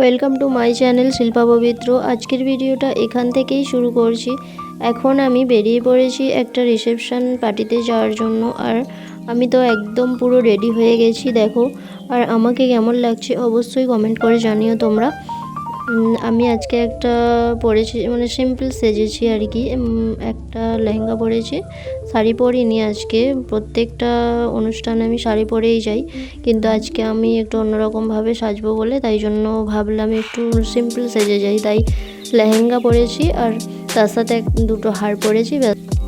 Welcome to my channel Shilpa Pabitra. আজকের ভিডিওটা এখান থেকেই শুরু করছি। এখন আমি বেরিয়ে পড়েছি একটা রিসেপশান পার্টিতে যাওয়ার জন্য, আর আমি তো একদম পুরো রেডি হয়ে গেছি, দেখো। আর আমাকে কেমন লাগছে অবশ্যই কমেন্ট করে জানিও তোমরা। আমি আজকে একটা পরেছি মানে সিম্পল সেজেছি আর কি। একটা লেহেঙ্গা পরেছি, শাড়ি পরিনি আজকে। প্রত্যেকটা অনুষ্ঠানে আমি শাড়ি পরেই যাই। কিন্তু আজকে আমি একটু অন্যরকমভাবে সাজবো বলে, তাই জন্য ভাবলাম একটু সিম্পল সেজে যাই। তাই লেহেঙ্গা পরেছি আর তার সাথে দুটো হার পরেছি।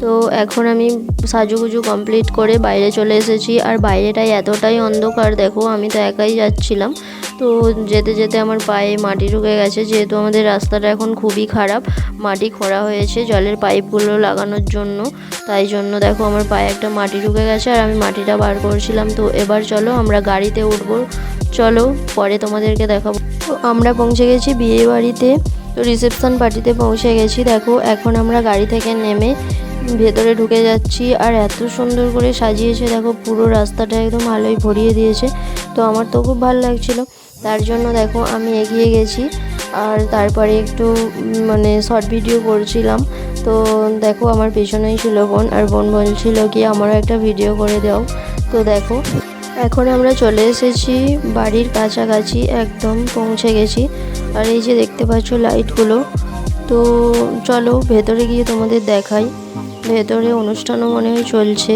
তো এখন আমি সাজুগুজু কমপ্লিট করে বাইরে চলে এসেছি। আর বাইরেটাই এতটাই অন্ধকার, দেখো, আমি তো একাই যাচ্ছিলাম। তো যেতে যেতে আমার পায়ে মাটি ঢুকে গেছে। যেহেতু আমাদের রাস্তাটা এখন খুবই খারাপ, মাটি খোঁড়া হয়েছে জলের পাইপগুলো লাগানোর জন্য। তাই জন্য দেখো আমার পায়ে একটা মাটি ঢুকে গেছে আর আমি মাটিটা বার করছিলাম। তো এবার চলো আমরা গাড়িতে উঠবো। চলো পরে তোমাদেরকে দেখাবো। তো আমরা পৌঁছে গেছি বিয়ে বাড়িতে। তো রিসেপশন পার্টিতে পৌঁছে গেছি। দেখো এখন আমরা গাড়ি থেকে নেমে ভেতরে ঢুকে যাচ্ছি আর এত সুন্দর করে সাজিয়েছে। দেখো পুরো রাস্তাটা একদম আলোয় ভরিয়ে দিয়েছে। তো আমার তো খুব ভালো লাগছিল। তার জন্য দেখো আমি এগিয়ে গেছি। আর তারপরে একটু মানে শর্ট ভিডিও করছিলাম। তো দেখো আমার পেছনেই ছিল বোন। আর বোন বলছিল কি, আমারও একটা ভিডিও করে দাও। তো দেখো, এখন আমরা চলে এসেছি। বাড়ির কাছাকাছি একদম পৌঁছে গেছি। আর এই যে দেখতে পাচ্ছ লাইটগুলো তো চলো ভেতরে গিয়ে তোমাদের দেখাই। ভেতরে অনুষ্ঠানও মনে হয় চলছে।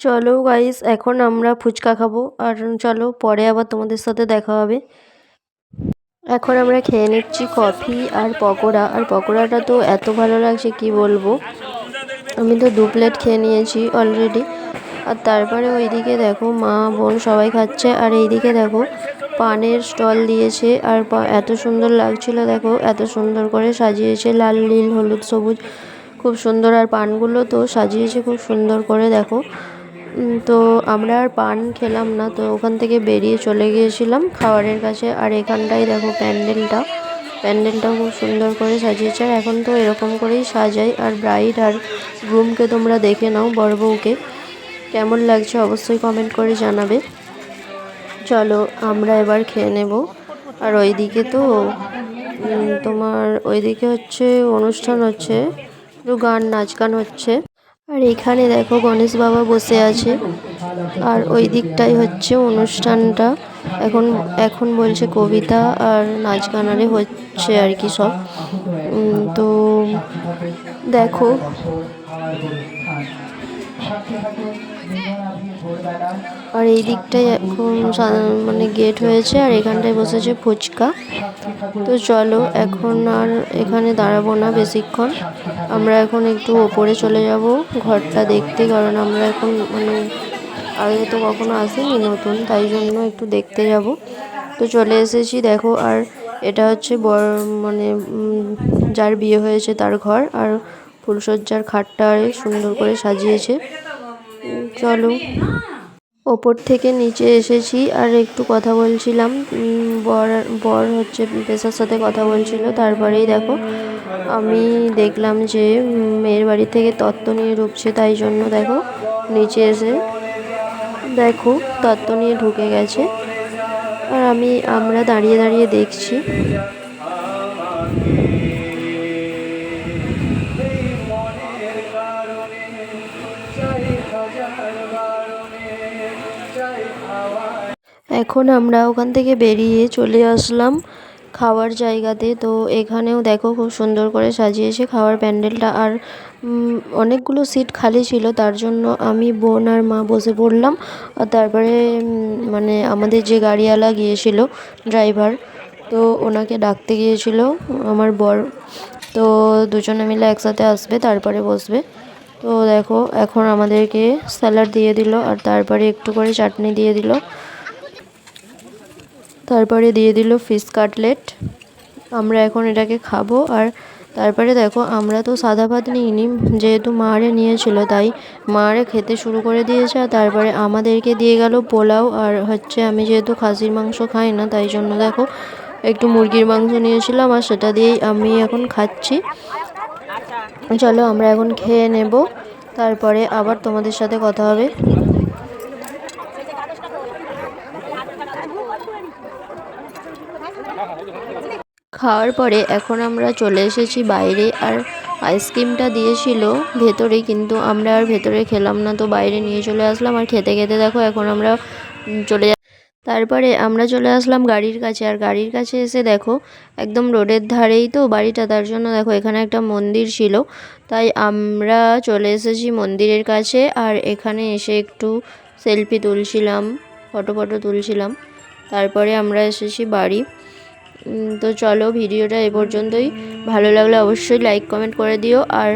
চলো গাইস এখন আমরা ফুচকা খাব। আর চলো, পরে আবার তোমাদের সাথে দেখা হবে। এখন আমরা খেয়ে নিচ্ছি কফি আর পকোড়া। আর পকোড়াটা তো এত ভালো লাগছে, কি বলব? আমি তো দু প্লেট খেয়ে নিয়েছি অলরেডি আর তারপরে ওইদিকে দেখো মা, বোন সবাই খাচ্ছে। আর এইদিকে দেখো পানের স্টল দিয়েছে। আর এত সুন্দর লাগছিল দেখো, এত সুন্দর করে সাজিয়েছে লাল, নীল, হলুদ, সবুজ। খুব সুন্দর। আর পানগুলো তো সাজিয়েছে খুব সুন্দর করে দেখো। তো আমরা আর পান খেলাম না, তো ওখান থেকে বেরিয়ে চলে গিয়েছিলাম খাবারের কাছে। আর এখানটায় দেখো প্যান্ডেলটা, প্যান্ডেলটাও খুব সুন্দর করে সাজিয়েছে। আর এখন তো এরকম করেই সাজাই। আর ব্রাইড আর গ্রুমকে তোমরা দেখে নাও, বড় বউকে। কেমন লাগছে অবশ্যই কমেন্ট করে জানাবে। চলো আমরা এবার খেয়ে নেব। আর ওইদিকে তো তোমার ওইদিকে হচ্ছে অনুষ্ঠান হচ্ছে, একটু গান নাচ গান হচ্ছে। আর এখানে দেখো গণেশ বাবা বসে আছে। আর ওই দিকটাই হচ্ছে অনুষ্ঠানটা। এখন এখন বলছে কবিতা আর নাচ গানারে হচ্ছে আর কি সব। তো দেখো। আর এই দিকটাই এখন মানে গেট হয়েছে, আর এখানটায় বসেছে ফুচকা। তো চলো, এখন আর এখানে দাঁড়াবো না বেশিক্ষণ। আমরা এখন একটু ওপরে চলে যাব ঘরটা দেখতে, কারণ আমরা এখন মানে আগে তো কখনো আসিনি নতুন, তাই জন্য একটু দেখতে যাব। তো চলে এসেছি, দেখো, আর এটা হচ্ছে বড় মানে যার বিয়ে হয়েছে তার ঘর, আর ফুলসজ্জার খাটটা সুন্দর করে সাজিয়েছে। চলো। ওপর থেকে নিচে এসেছি আর একটু কথা বলছিলাম। বর বর হচ্ছে পেশার সাথে কথা বলছিল, তারপরেই দেখো, আমি দেখলাম যে মেয়ের বাড়ি থেকে তত্ত্ব নিয়ে ঢুকছে, তাই জন্য দেখো, নিচে এসে দেখো, তত্ত্ব নিয়ে ঢুকে গেছে। আর আমি, আমরা দাঁড়িয়ে দাঁড়িয়ে দেখছি। এখন আমরা ওখান থেকে বেরিয়ে চলে আসলাম খাওয়ার জায়গাতে। তো এখানেও দেখো খুব সুন্দর করে সাজিয়েছে খাওয়ার প্যান্ডেলটা। আর অনেকগুলো সিট খালি ছিল, তার জন্য আমি, বোন আর মা বসে পড়লাম। আর তারপরে মানে আমাদের যে গাড়িওয়ালা গিয়েছিল, ড্রাইভার, তো ওনাকে ডাকতে গিয়েছিল আমার বর। তো দুজনে মিলে একসাথে আসবে, তারপরে বসবে। তো দেখো, এখন আমাদেরকে স্যালাড দিয়ে দিল, আর তারপরে একটু করে চাটনি দিয়ে দিল। তারপরে দিয়ে দিল ফিশ কাটলেট আমরা এখন এটাকে খাব। আর তারপরে দেখো, আমরা তো সাদা ভাত নিইনি, যেহেতু মারে নিয়েছিল, তাই মারে খেতে শুরু করে দিয়েছে। আর তারপরে আমাদেরকে দিয়ে গেল পোলাও। আর হচ্ছে, আমি যেহেতু খাসির মাংস খাই না, তাই জন্য দেখো, একটু মুরগির মাংস নিয়েছিলাম। আর সেটা দিয়েই আমি এখন খাচ্ছি। চলো, আমরা এখন খেয়ে নেব। তারপরে আবার তোমাদের সাথে কথা হবে। খাওয়ার পরে এখন আমরা চলে এসেছি বাইরে আর আইসক্রিমটা দিয়েছিল ভেতরে, কিন্তু আমরা আর ভেতরে খেলাম না, তো বাইরে নিয়ে চলে আসলাম। আর খেতে খেতে দেখো এখন আমরা চলে তারপরে আমরা চলে আসলাম গাড়ির কাছে। আর গাড়ির কাছে এসে দেখো একদম রোডের ধারেই তো বাড়িটা, তার জন্য দেখো এখানে একটা মন্দির ছিল। তাই আমরা চলে এসেছি মন্দিরের কাছে আর এখানে এসে একটু সেলফি তুলছিলাম, ফটো ফটো তুলছিলাম। তারপরে আমরা এসেছি বাড়ি। তো চলো ভিডিওটা এ পর্যন্তই। ভালো লাগলে অবশ্যই লাইক কমেন্ট করে দিও আর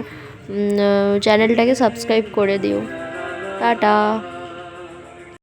চ্যানেলটাকে সাবস্ক্রাইব করে দিও। টাটা।